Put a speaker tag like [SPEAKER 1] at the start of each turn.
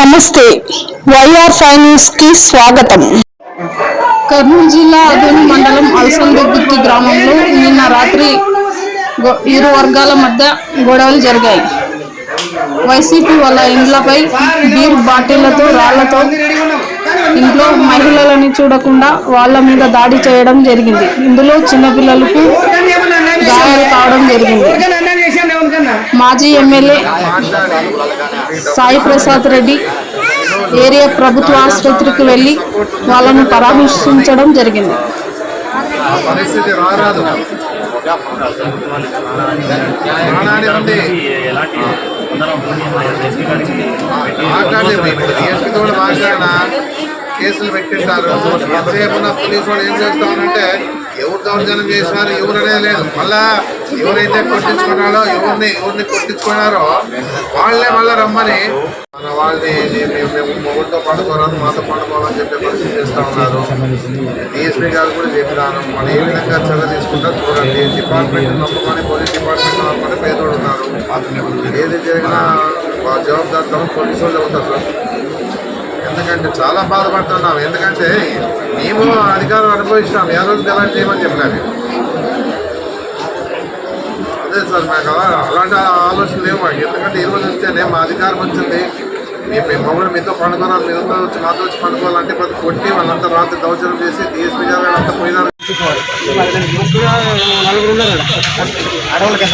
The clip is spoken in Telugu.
[SPEAKER 1] నమస్తే. వైఆర్ ఫైనాన్స్కి స్వాగతం. కర్నూలు జిల్లా అదోని మండలం అలసందుర్తి గ్రామంలో నిన్న రాత్రి ఇరు వర్గాల మధ్య గొడవలు జరిగాయి. వైసీపీ వాళ్ళ ఇండ్లపై బీర్ బాటిళ్ళతో రాళ్ళతో ఇంట్లో మహిళలని చూడకుండా వాళ్ళ మీద దాడి చేయడం జరిగింది. ఇందులో చిన్నపిల్లలకు గాయాలు కావడం జరిగింది. మాజీ ఎమ్మెల్యే సాయి ప్రసాద్ రెడ్డి ఏరియా ప్రభుత్వ ఆసుపత్రికి వెళ్ళి వాళ్ళను పరామర్శించడం జరిగింది.
[SPEAKER 2] పరిస్థితి రారాదు. కూడా మాట్లాడినా కేసులు పెట్టింటారు. ఎంతసేపు ఉన్న పోలీసు వాళ్ళు ఏం చేస్తామంటే ఎవరు దౌర్జన్యం చేసినారు ఎవరనే లేదు. మళ్ళా ఎవరైతే కొట్టించుకున్నారో ఎవరిని ఎవరిని కొట్టించుకున్నారో వాళ్ళే రమ్మని. మన వాళ్ళని మేము మొగుడితో పడుకోరాదు మాతో పడుకోవాలని చెప్పే పరిస్థితి చేస్తూ ఉన్నారు. డిఎస్పీ గారు కూడా చెప్పినాను మన ఏ విధంగా చర్య తీసుకుంటా చూడండి. డిపార్ట్మెంట్ నమ్ముకొని పోలీస్ డిపార్ట్మెంట్ నమ్ముకొని పేదోడు ఉన్నారు. ఏది జరిగినా వాళ్ళ జవాబుదారులు పోలీసు వాళ్ళు అవుతారు సార్. ఎందుకంటే చాలా బాధపడుతున్నాం. ఎందుకంటే మేము అధికారం అనుభవిస్తాం ఏ రోజు ఎలాంటి చేయమని చెప్పినాము అదే సార్ మాకు అలా- అలాంటి ఆలోచన లేవు మాకు. ఎందుకంటే ఈ రోజు వస్తేనే మా అధికారం వచ్చింది. మీ మీ మమ్మల్ని మీతో పండుకోవాలి మీతో వచ్చి మాతో వచ్చి పండుకోవాలంటే ప్రతి కొట్టి వాళ్ళంతా రాత్రి దౌర్జన్యం చేసి డిఎస్పీ గారు వాళ్ళంతా పోయినారు.
[SPEAKER 3] అడవులకి